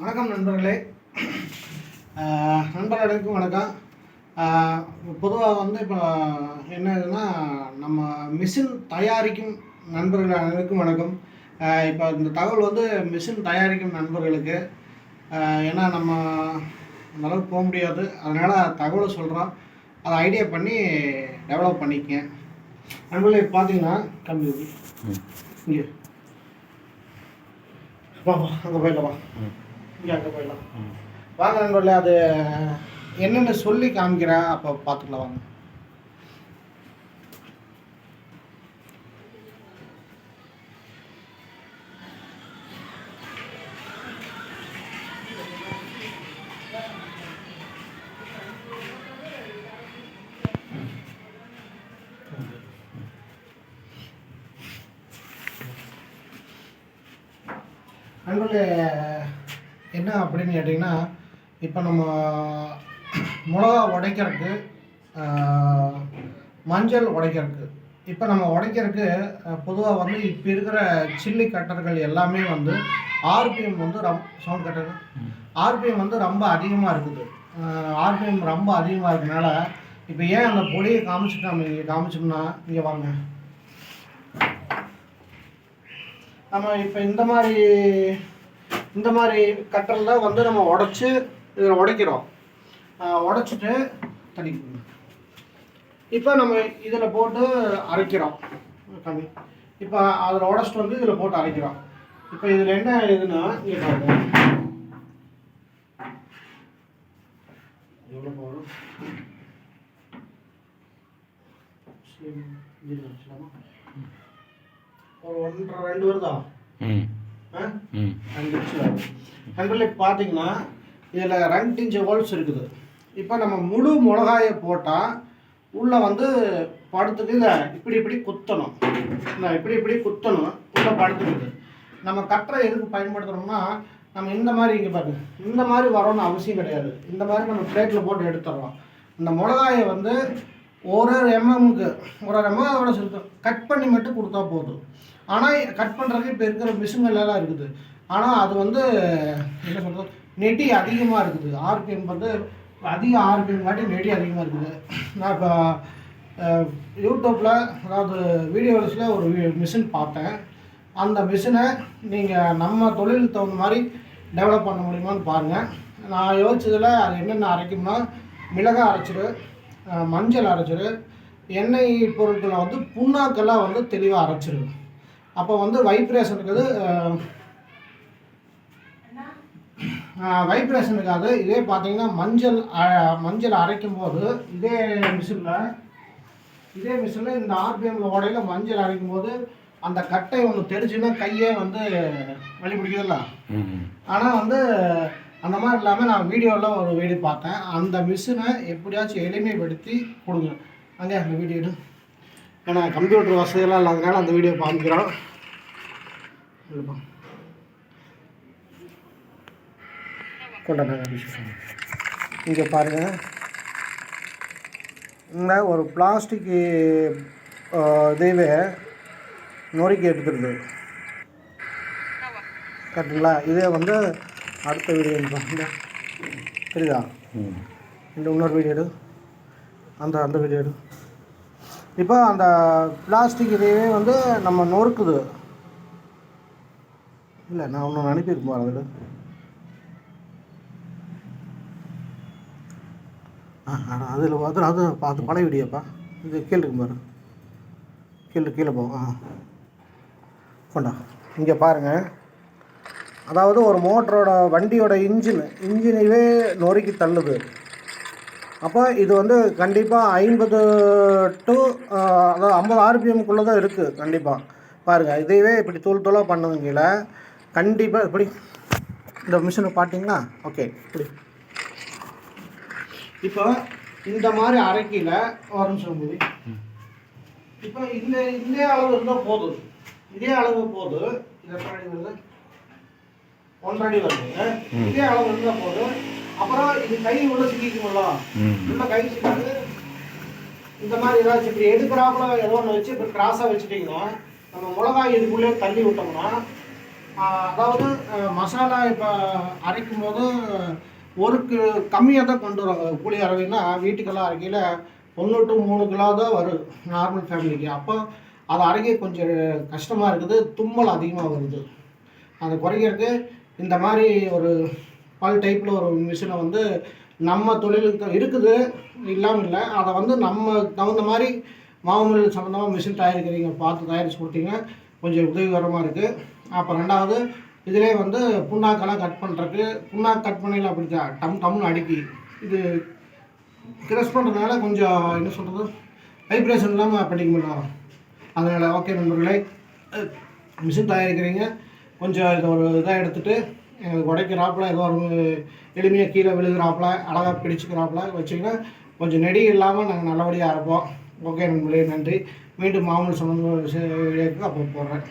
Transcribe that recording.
வணக்கம் நண்பர்களே. நண்பர்களுக்கும் வணக்கம். பொதுவாக வந்து இப்போ என்னதுன்னா நம்ம மிஷின் தயாரிக்கும் நண்பர்கள் அனைவருக்கும் வணக்கம். இப்போ இந்த தகவல் வந்து மிஷின் தயாரிக்கும் நண்பர்களுக்கு. ஏன்னா நம்ம அந்த அளவுக்கு போக முடியாது. அதனால் தகவலை சொல்கிறோம் அதை ஐடியா பண்ணி டெவலப் பண்ணிக்கங்க. நண்பர்களே பார்த்தீங்கன்னா கம்மி இங்கே. வா வா அங்கே போயிடலாம்? இங்கே அங்கே போயிடலாம். வாங்க நண்பர்களே அது என்னென்னு சொல்லி காமிக்கிறேன். அப்போ பார்த்துக்கலாம் வாங்க. நண்பர்களே என்ன அப்படின்னு கேட்டிங்கன்னா இப்போ நம்ம மிளகா உடைக்கிறதுக்கு மஞ்சள் உடைக்கிறதுக்கு. இப்போ நம்ம உடைக்கிறதுக்கு பொதுவாக வந்து இப்போ இருக்கிற சில்லி கட்டர்கள் எல்லாமே வந்து ஆர்பிஎம் வந்து ரம் சவுண்ட் கட்டர் ஆர்பிஎம் வந்து ரொம்ப அதிகமாக இருக்குது. ஆர்பிஎம் ரொம்ப அதிகமாக இருக்கனால இப்போ ஏன் அந்த பொடியை காமிச்சிட்டு இங்கே காமிச்சோம்னா இங்கே வாங்க. நம்ம இப்போ இந்த மாதிரி இந்த மாதிரி கட்டரில் வந்து நம்ம உடச்சி இதில் உடைக்கிறோம் உடச்சிட்டு தனி இப்போ நம்ம இதில் போட்டு அரைக்கிறோம் கம்மி இப்போ அதில் உடச்சிட்டு வந்து இதில் போட்டு அரைக்கிறோம் இப்போ இதில் என்ன இதுன்னா இங்கே பாருங்க எவ்வளோ போகணும் சரி, ஒரு ஒன்றரை ரெண்டு வருதா ம் வரும் நண்பர்களே பார்த்தீங்கன்னா இதில் ரெண்டு இன்ச்சு ஹோல்ஸ் இருக்குது. இப்போ நம்ம முழு மிளகாயை போட்டால் உள்ளே வந்து படுத்துக்கு இதை இப்படி இப்படி குத்தணும். இந்த இப்படி இப்படி குத்தணும். உள்ளே படுத்துக்குது. நம்ம கட்டரை எதுக்கு பயன்படுத்துகிறோம்னா நம்ம இந்த மாதிரி இங்கே பாருங்க. இந்த மாதிரி வரணும்னு அவசியம் கிடையாது. இந்த மாதிரி நம்ம பிளேட்டில் போட்டு எடுத்துடலாம் இந்த மிளகாயை வந்து ஒரு ஒரு எம்எம்க்கு ஒரு ஒரு எம்எம் அதோட சுருக்கம். கட் பண்ணி மட்டும் கொடுத்தா போதும். ஆனால் கட் பண்ணுறதுக்கு இப்போ இருக்கிற மிஷின்களெல்லாம் இருக்குது. ஆனால் அது வந்து என்ன சொல்கிறது நெட்டி அதிகமாக இருக்குது. ஆர்பிஎம் வந்து அதிக ஆர்பிஎம் காட்டி நெட்டி அதிகமாக இருக்குது. நான் இப்போ யூடியூப்பில் அதாவது வீடியோஸில் ஒரு மிஷின் பார்த்தேன். அந்த மிஷினை நீங்கள் நம்ம தொழிலுக்கு தகுந்த மாதிரி டெவலப் பண்ண முடியுமான்னு பாருங்கள் நான் யோசிச்சதில் அது என்னென்ன அரைக்கும்னா மிளகாய் அரைச்சிடு மஞ்சள் அரைச்சிடு எண்ணெய் பொருட்களை வந்து புண்ணாக்கெல்லாம் வந்து தெளிவாக அரைச்சிரு. அப்போ வந்து வைப்ரேஷனுக்கு அது வைப்ரேஷனுக்காக இதே பார்த்தீங்கன்னா மஞ்சள் மஞ்சள் அரைக்கும் போது இதே மிஷினில் இதே மிஷினில் இந்த ஆர்பிஎம்ல உடையில மஞ்சள் அரைக்கும் போது அந்த கட்டை ஒன்று தெரிச்சுன்னா கையே வந்து வலி பிடிக்குதுல்ல. ம் ஆனால் வந்து அந்த மாதிரி இல்லாமல் நான் வீடியோவில் ஒரு வீடியோ பார்த்தேன். அந்த மிஷினை எப்படியாச்சும் எளிமைப்படுத்தி கொடுங்க. அங்கே அந்த வீடியோ எடு ஏன்னா கம்ப்யூட்டர் வசதியெல்லாம் இல்லாதனால அந்த வீடியோ இல்லைப்பா கொண்டாங்க இங்கே பாருங்கள் இந்த ஒரு பிளாஸ்டிக் இதுவே நொறுக்கி எடுத்துருது. கரெக்டுங்களா இதே வந்து அடுத்த வீடியோ தெரியுதா ம். இந்த இன்னொரு வீடியோ எடு. அந்த அந்த வீடியோ எடு. இப்போ அந்த பிளாஸ்டிக் இதையே வந்து நம்ம நொறுக்குது. இல்லை நான் ஒன்று பாரு அதில் ஆ அதில் பார்த்து அது பார்த்து பழைய வீடியோப்பா. இது கீழே இருக்கு பாரு. கீழே கீழே போ ஆ. கொண்டா. இங்கே பாருங்கள் அதாவது ஒரு மோட்டரோட வண்டியோட இன்ஜின் இன்ஜினையே நொறுக்கி தள்ளுது. அப்போ இது வந்து கண்டிப்பாக ஐம்பது டு அதாவது ஐம்பது ஆர்பிஎம்குள்ளே தான் இருக்குது கண்டிப்பாக பாருங்கள் இதையவே இப்படி தூள் தூளாக பண்ணுவீங்கள கண்டிப்பாக இப்படி இந்த மிஷினை பார்த்தீங்களா? ஓகே இப்படி. இப்போ இந்த மாதிரி அரைக்கையில் ஒரு நிமிஷம் போது இப்போ இந்த இதே அளவு இருந்தால் போதும். இதே அளவு போதும் இது ஒன்றரை அடி வருது இதே அளவு இருந்தால் போதும். அப்புறம் இது கை உள்ள சிக்கிக்கும்ல. உள்ள கை சிக்காது. இந்த மாதிரி ஏதாச்சும் இப்படி எடுக்கிறாப்புல ஏதோ ஒன்று வச்சு இப்படி கிராஸாக வச்சுட்டிங்கன்னா நம்ம மிளகாய் இதுக்குள்ளே தள்ளி விட்டோம்னா அதாவது மசாலா இப்போ அரைக்கும் போது ஒரு கம்மியாக தான் கொண்டு வராங்க கூலி அரைவின்னா வீட்டுக்கெல்லாம் அரைக்கையில் ஒன்று டு மூணு கிலோ தான் வரும் நார்மல் ஃபேமிலிக்கு அப்போ அதை அரைக்க கொஞ்சம் கஷ்டமாக இருக்குது. தும்மல் அதிகமாக வருது. அதை குறைக்கிறதுக்கு இந்த மாதிரி ஒரு பல் டைப்பில் ஒரு மிஷினை வந்து நம்ம தொழிலுக்கு இருக்குது இல்லாமல் இல்லை. அதை வந்து நம்ம தகுந்த மாதிரி மாவுமில் சம்மந்தமாக மிஷின் தயாரிக்கிறீங்க பார்த்து தயாரித்து கொடுத்தீங்கன்னா கொஞ்சம் உதவிகரமாக இருக்குது அப்போ ரெண்டாவது இதிலே வந்து புண்ணாக்கெல்லாம் கட் பண்ணுறதுக்கு புண்ணாக்கு கட் பண்ணல அப்படி டம் டம்னு அடுக்கி இது கிரஸ் பண்ணுறதுனால கொஞ்சம் என்ன சொல்கிறது வைப்ரேஷன் இல்லாமல் பண்ணிக்க முடியும் அதனால் ஓகே நண்பர்களே மிஷின் தயாரிக்கிறீங்க கொஞ்சம் இதை ஒரு இதாக எடுத்துகிட்டு உடைக்கிறாப்புல ஏதோ ஒரு எளிமையாக கீழே விழுகிறாப்புல அழகாக பிடிச்சிக்கிறாப்புல வச்சிங்கன்னா கொஞ்சம் நெடி இல்லாமல் நாங்கள் நல்லபடியாக இருப்போம் ஓகே நண்பர்களே நன்றி. மீண்டும் மாமூல் சம்பந்த விஷயம் அப்போ போடுறேன்.